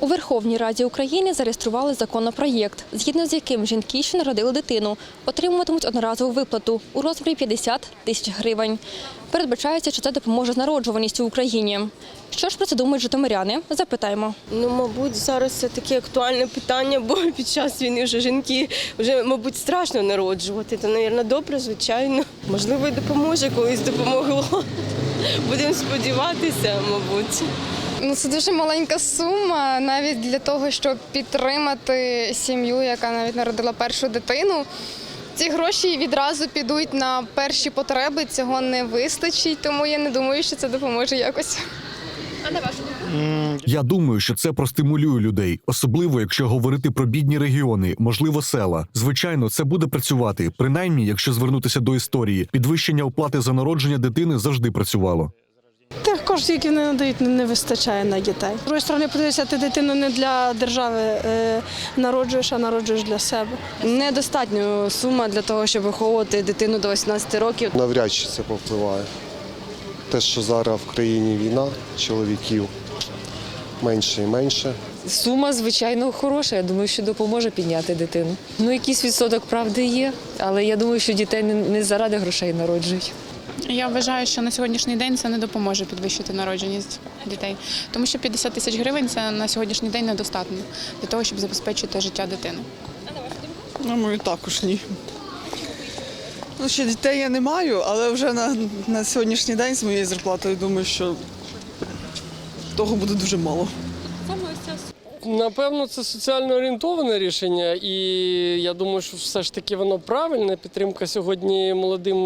У Верховній Раді України зареєстрували законопроєкт, згідно з яким жінки, що народили дитину, отримуватимуть одноразову виплату у розмірі 50 тисяч гривень. Передбачається, що це допоможе з народжуваністю в Україні. Що ж про це думають житомиряни? Запитаємо. Ну, мабуть, зараз це таке актуальне питання, бо під час війни вже жінки вже, мабуть, страшно народжувати. То, мабуть, добре, звичайно. Можливо, і допоможе, колись допомогло. Будемо сподіватися, мабуть. Ну, це дуже маленька сума, навіть для того, щоб підтримати сім'ю, яка навіть народила першу дитину. Ці гроші відразу підуть на перші потреби. Цього не вистачить, тому я не думаю, що це допоможе якось. Я думаю, що це простимулює людей, особливо якщо говорити про бідні регіони, можливо, села. Звичайно, це буде працювати. Принаймні, якщо звернутися до історії, підвищення оплати за народження дитини завжди працювало. Коштів, які вони надають, не вистачає на дітей. З другої сторони, подивися, ти дитину не для держави е, народжуєш, а народжуєш для себе. Недостатньо сума для того, щоб виховувати дитину до 18 років. Навряд чи це повпливає. Те, що зараз в країні війна, чоловіків менше і менше. Сума, звичайно, хороша. Я думаю, що допоможе підняти дитину. Ну, якийсь відсоток правди є, але я думаю, що дітей не заради грошей народжують. Я вважаю, що на сьогоднішній день це не допоможе підвищити народженість дітей, тому що 50 тисяч гривень це на сьогоднішній день недостатньо для того, щоб забезпечити життя дитини. На мою також ні. Ну, ще дітей я не маю, але вже на, на сьогоднішній день з моєю зарплатою думаю, що того буде дуже мало. Напевно, це соціально орієнтоване рішення, і я думаю, що все ж таки воно правильне. Підтримка сьогодні молодим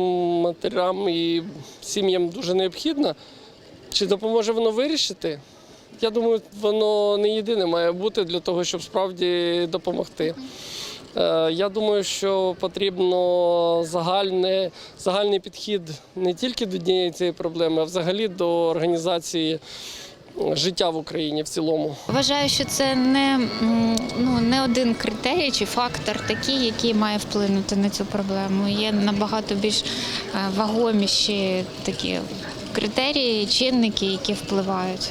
матерям і сім'ям дуже необхідна. Чи допоможе воно вирішити? Я думаю, воно не єдине має бути для того, щоб справді допомогти. Е, Я думаю, що потрібно загальне, загальний підхід не тільки до однієї цієї проблеми, а взагалі до організації життя в Україні в цілому. Вважаю, що це не, ну, не один критерій чи фактор такий, який має вплинути на цю проблему. Є набагато більш е, вагоміші такі критерії, чинники, які впливають.